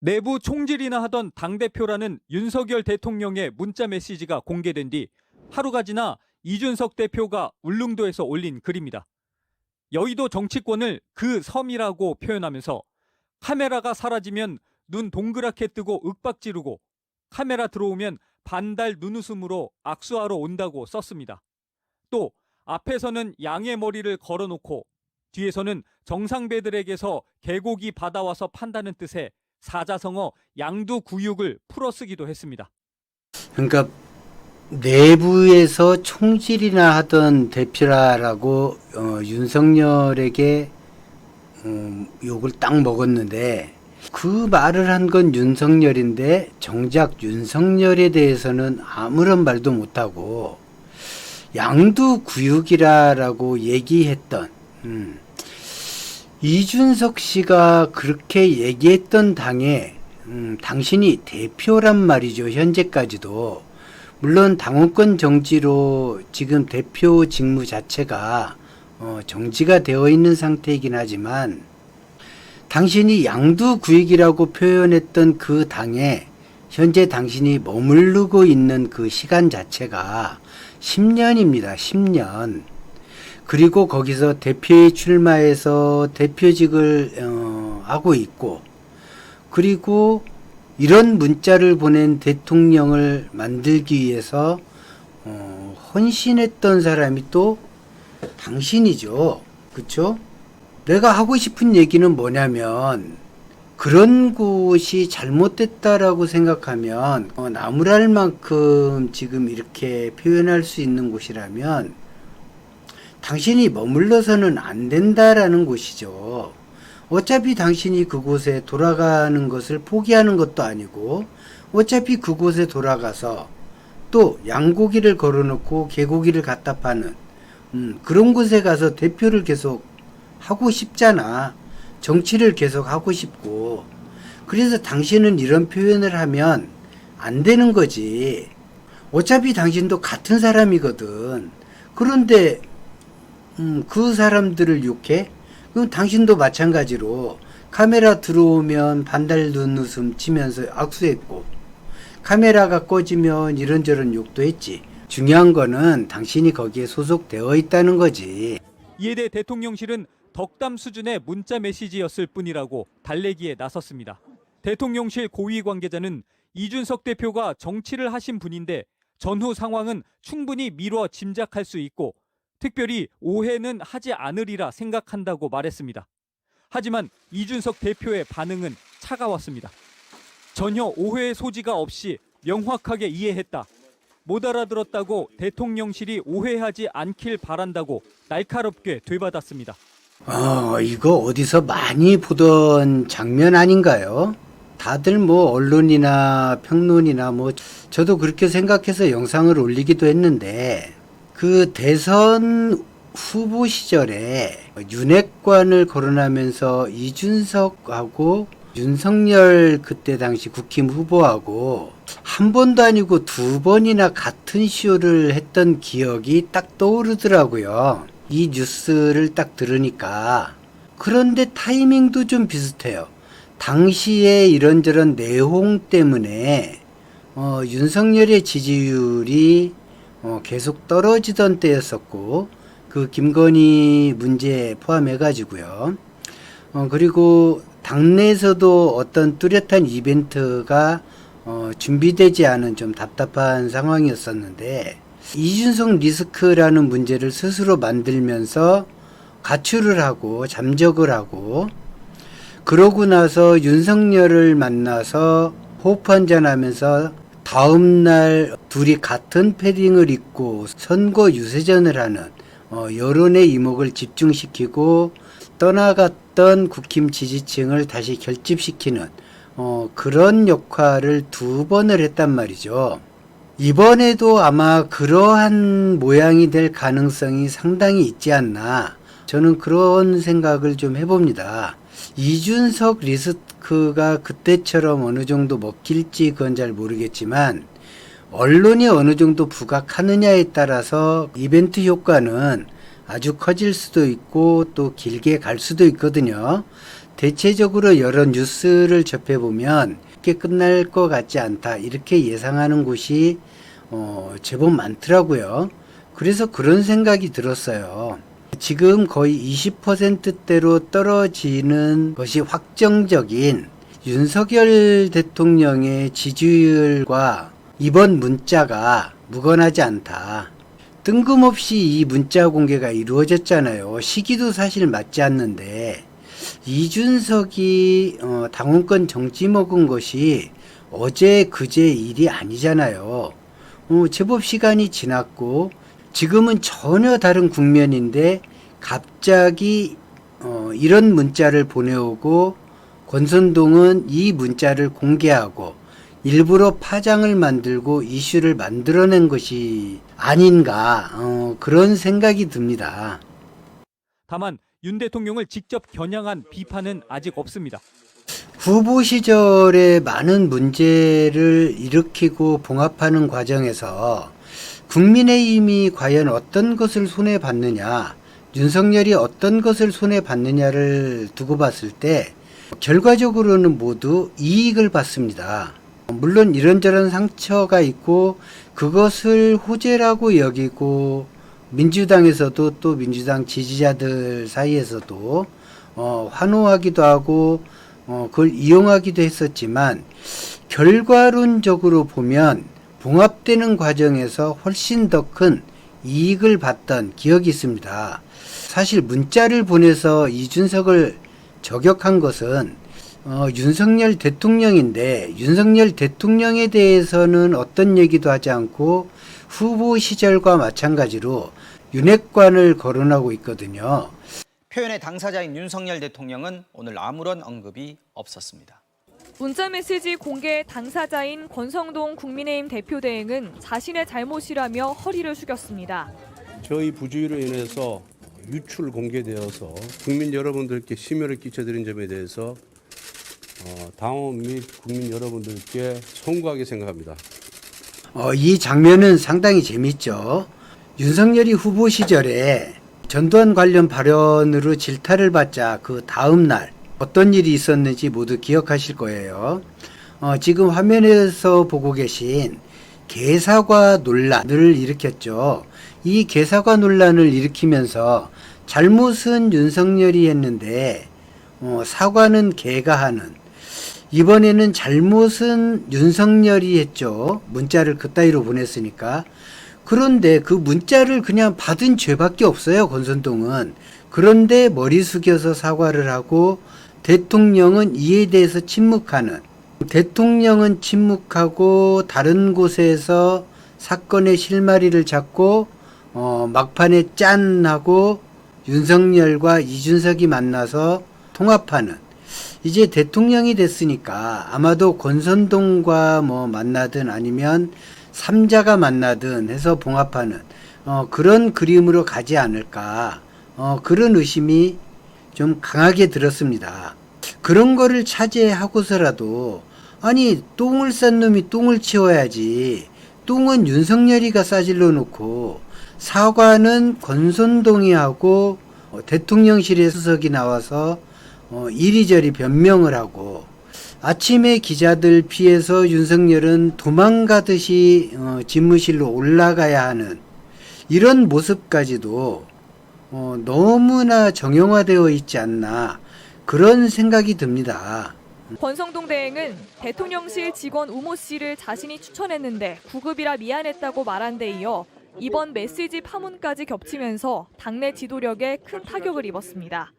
내부 총질이나 하던 당대표라는 윤석열 대통령의 문자 메시지가 공개된 뒤 하루가 지나 이준석 대표가 울릉도에서 올린 글입니다. 여의도 정치권을 그 섬이라고 표현하면서 카메라가 사라지면 눈 동그랗게 뜨고 윽박 지르고 카메라 들어오면 반달 눈웃음으로 악수하러 온다고 썼습니다. 또 앞에서는 양의 머리를 걸어놓고 뒤에서는 정상배들에게서 개고기 받아와서 판다는 뜻의 사자성어 양두구육을 풀어 쓰기도 했습니다. 그러니까 내부에서 총질이나 하던 대표라라고 어, 윤석열에게 음, 욕을 딱 먹었는데 그 말을 한 건 윤석열인데 정작 윤석열에 대해서는 아무런 말도 못하고 양두구육이라라고 얘기했던 음, 이준석 씨가 그렇게 얘기했던 당에 음, 당신이 대표란 말이죠 현재까지도 물론 당원권 정지로 지금 대표 직무 자체가 어, 정지가 되어 있는 상태이긴 하지만 당신이 양두구획이라고 표현했던 그 당에 현재 당신이 머무르고 있는 그 시간 자체가 10년입니다. 10년. 그리고 거기서 대표에 출마해서 대표직을 어, 하고 있고 그리고 이런 문자를 보낸 대통령을 만들기 위해서 어, 헌신했던 사람이 또 당신이죠. 그쵸? 내가 하고 싶은 얘기는 뭐냐면 그런 곳이 잘못됐다라고 생각하면 어, 나무랄 만큼 지금 이렇게 표현할 수 있는 곳이라면 당신이 머물러서는 안 된다라는 곳이죠. 어차피 당신이 그곳에 돌아가는 것을 포기하는 것도 아니고 어차피 그곳에 돌아가서 또 양고기를 걸어놓고 개고기를 갖다 파는 음, 그런 곳에 가서 대표를 계속 하고 싶잖아. 정치를 계속 하고 싶고. 그래서 당신은 이런 표현을 하면 안 되는 거지. 어차피 당신도 같은 사람이거든. 그런데 음, 그 사람들을 욕해? 그럼 당신도 마찬가지로 카메라 들어오면 반달 눈웃음 치면서 악수했고 카메라가 꺼지면 이런저런 욕도 했지. 중요한 거는 당신이 거기에 소속되어 있다는 거지. 이에 대해 대통령실은 덕담 수준의 문자 메시지였을 뿐이라고 달래기에 나섰습니다. 대통령실 고위 관계자는 이준석 대표가 정치를 하신 분인데 전후 상황은 충분히 미뤄 짐작할 수 있고 특별히 오해는 하지 않으리라 생각한다고 말했습니다. 하지만 이준석 대표의 반응은 차가웠습니다. 전혀 오해의 소지가 없이 명확하게 이해했다. 못 알아들었다고 대통령실이 오해하지 않길 바란다고 날카롭게 되받았습니다. 어, 이거 어디서 많이 보던 장면 아닌가요? 다들 뭐 언론이나 평론이나 뭐 저도 그렇게 생각해서 영상을 올리기도 했는데 그 대선 후보 시절에 윤핵관을 거론하면서 이준석하고 윤석열 그때 당시 국힘 후보하고 한 번도 아니고 두 번이나 같은 쇼를 했던 기억이 딱 떠오르더라고요. 이 뉴스를 딱 들으니까. 그런데 타이밍도 좀 비슷해요. 당시에 이런저런 내용 때문에 어, 윤석열의 지지율이 어, 계속 떨어지던 때였었고 그 김건희 문제 포함해 가지고요. 어, 그리고 당내에서도 어떤 뚜렷한 이벤트가 어, 준비되지 않은 좀 답답한 상황이었었는데 이준석 리스크라는 문제를 스스로 만들면서 가출을 하고 잠적을 하고 그러고 나서 윤석열을 만나서 호흡 한잔하면서 다음 날 둘이 같은 패딩을 입고 선거 유세전을 하는 어, 여론의 이목을 집중시키고 떠나갔던 국힘 지지층을 다시 결집시키는 어, 그런 역할을 두 번을 했단 말이죠. 이번에도 아마 그러한 모양이 될 가능성이 상당히 있지 않나. 저는 그런 생각을 좀 해봅니다. 이준석 리스크가 그때처럼 어느 정도 먹힐지 그건 잘 모르겠지만, 언론이 어느 정도 부각하느냐에 따라서 이벤트 효과는 아주 커질 수도 있고 또 길게 갈 수도 있거든요. 대체적으로 여러 뉴스를 접해보면 이렇게 끝날 것 같지 않다. 이렇게 예상하는 곳이 어, 제법 많더라고요. 그래서 그런 생각이 들었어요. 지금 거의 20%대로 떨어지는 것이 확정적인 윤석열 대통령의 지지율과 이번 문자가 무관하지 않다. 뜬금없이 이 문자 공개가 이루어졌잖아요. 시기도 사실 맞지 않는데 이준석이 어, 당원권 정지 먹은 것이 어제 그제 일이 아니잖아요. 어, 제법 시간이 지났고 지금은 전혀 다른 국면인데 갑자기 어, 이런 문자를 보내오고 권선동은 이 문자를 공개하고 일부러 파장을 만들고 이슈를 만들어낸 것이 아닌가 어, 그런 생각이 듭니다. 다만 윤 대통령을 직접 겨냥한 비판은 아직 없습니다. 후보 시절에 많은 문제를 일으키고 봉합하는 과정에서 국민의힘이 과연 어떤 것을 손해 봤느냐, 윤석열이 어떤 것을 손해 봤느냐를 두고 봤을 때 결과적으로는 모두 이익을 받습니다. 물론 이런저런 상처가 있고 그것을 호재라고 여기고 민주당에서도 또 민주당 지지자들 사이에서도 어, 환호하기도 하고 어, 그걸 이용하기도 했었지만 결과론적으로 보면 봉합되는 과정에서 훨씬 더 큰 이익을 봤던 기억이 있습니다. 사실 문자를 보내서 이준석을 저격한 것은 어, 윤석열 대통령인데 윤석열 대통령에 대해서는 어떤 얘기도 하지 않고 후보 시절과 마찬가지로 윤핵관을 거론하고 있거든요. 표현의 당사자인 윤석열 대통령은 오늘 아무런 언급이 없었습니다. 문자 메시지 공개 당사자인 권성동 국민의힘 대표 대행은 자신의 잘못이라며 허리를 숙였습니다. 저희 부주의로 인해서 유출 공개되어서 국민 여러분들께 심려를 끼쳐드린 점에 대해서 어, 당원 및 국민 여러분들께 송구하게 생각합니다. 어, 이 장면은 상당히 재밌죠. 윤석열이 후보 시절에 전두환 관련 발언으로 질타를 받자 그 다음 날 어떤 일이 있었는지 모두 기억하실 거예요. 어, 지금 화면에서 보고 계신 개사과 논란을 일으켰죠. 이 개사과 논란을 일으키면서 잘못은 윤석열이 했는데 어, 사과는 개가 하는 이번에는 잘못은 윤석열이 했죠. 문자를 그따위로 보냈으니까. 그런데 그 문자를 그냥 받은 죄밖에 없어요. 권선동은. 그런데 머리 숙여서 사과를 하고 대통령은 이에 대해서 침묵하는. 대통령은 침묵하고 다른 곳에서 사건의 실마리를 잡고 어, 막판에 짠 하고 윤석열과 이준석이 만나서 통합하는 이제 대통령이 됐으니까 아마도 권선동과 뭐 만나든 아니면 삼자가 만나든 해서 봉합하는 어, 그런 그림으로 가지 않을까 어, 그런 의심이 좀 강하게 들었습니다. 그런 거를 차지하고서라도 아니 똥을 싼 놈이 똥을 치워야지 똥은 윤석열이가 싸질러 놓고 사과는 권선동이 하고 어, 대통령실의 수석이 나와서 어, 이리저리 변명을 하고 아침에 기자들 피해서 윤석열은 도망가듯이 어, 집무실로 올라가야 하는 이런 모습까지도 어, 너무나 정형화되어 있지 않나 그런 생각이 듭니다. 권성동 대행은 대통령실 직원 우모 씨를 자신이 추천했는데 구급이라 미안했다고 말한 데 이어 이번 메시지 파문까지 겹치면서 당내 지도력에 큰 타격을 입었습니다.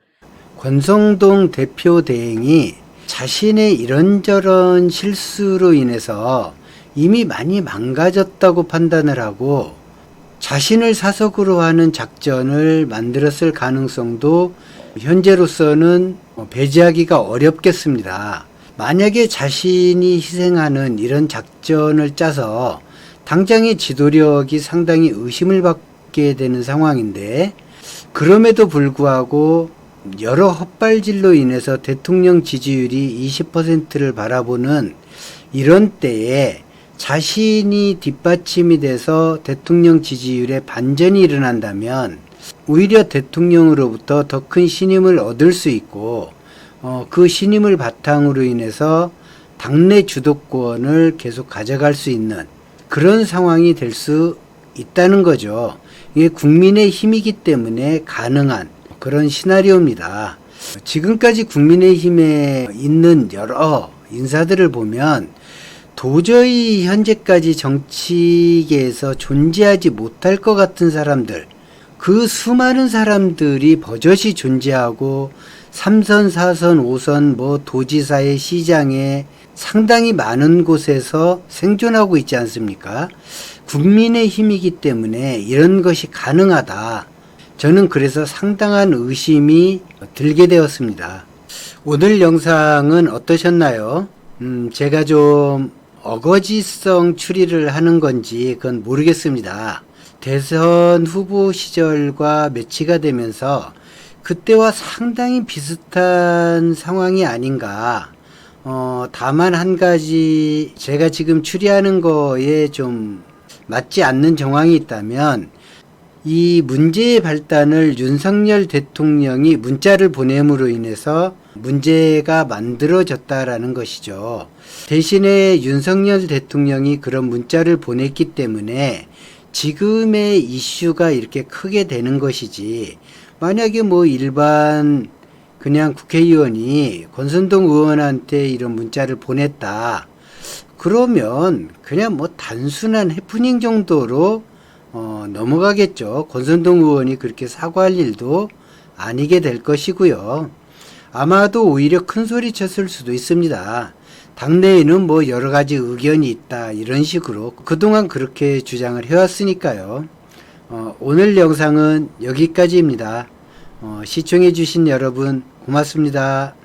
권성동 대표 대행이 자신의 이런저런 실수로 인해서 이미 많이 망가졌다고 판단을 하고 자신을 사석으로 하는 작전을 만들었을 가능성도 현재로서는 배제하기가 어렵겠습니다. 만약에 자신이 희생하는 이런 작전을 짜서 당장의 지도력이 상당히 의심을 받게 되는 상황인데 그럼에도 불구하고 여러 헛발질로 인해서 대통령 지지율이 20%를 바라보는 이런 때에 자신이 뒷받침이 돼서 대통령 지지율에 반전이 일어난다면 오히려 대통령으로부터 더 큰 신임을 얻을 수 있고 어, 그 신임을 바탕으로 인해서 당내 주도권을 계속 가져갈 수 있는 그런 상황이 될 수 있다는 거죠. 이게 국민의 힘이기 때문에 가능한 그런 시나리오입니다. 지금까지 국민의힘에 있는 여러 인사들을 보면 도저히 현재까지 정치계에서 존재하지 못할 것 같은 사람들, 그 수많은 사람들이 버젓이 존재하고 3선, 4선, 5선, 뭐 도지사의 시장에 상당히 많은 곳에서 생존하고 있지 않습니까? 국민의 힘이기 때문에 이런 것이 가능하다. 저는 그래서 상당한 의심이 들게 되었습니다. 오늘 영상은 어떠셨나요? 음, 제가 좀 어거지성 추리를 하는 건지 그건 모르겠습니다. 대선 후보 시절과 매치가 되면서 그때와 상당히 비슷한 상황이 아닌가. 어, 다만 한 가지 제가 지금 추리하는 거에 좀 맞지 않는 정황이 있다면 이 문제의 발단을 윤석열 대통령이 문자를 보냄으로 인해서 문제가 만들어졌다라는 것이죠. 대신에 윤석열 대통령이 그런 문자를 보냈기 때문에 지금의 이슈가 이렇게 크게 되는 것이지 만약에 뭐 일반 그냥 국회의원이 권선동 의원한테 이런 문자를 보냈다. 그러면 그냥 뭐 단순한 해프닝 정도로 어, 넘어가겠죠. 권선동 의원이 그렇게 사과할 일도 아니게 될 것이고요. 아마도 오히려 큰 소리 쳤을 수도 있습니다. 당내에는 뭐 여러 가지 의견이 있다 이런 식으로 그동안 그렇게 주장을 해왔으니까요. 어, 오늘 영상은 여기까지입니다. 어, 시청해주신 여러분 고맙습니다.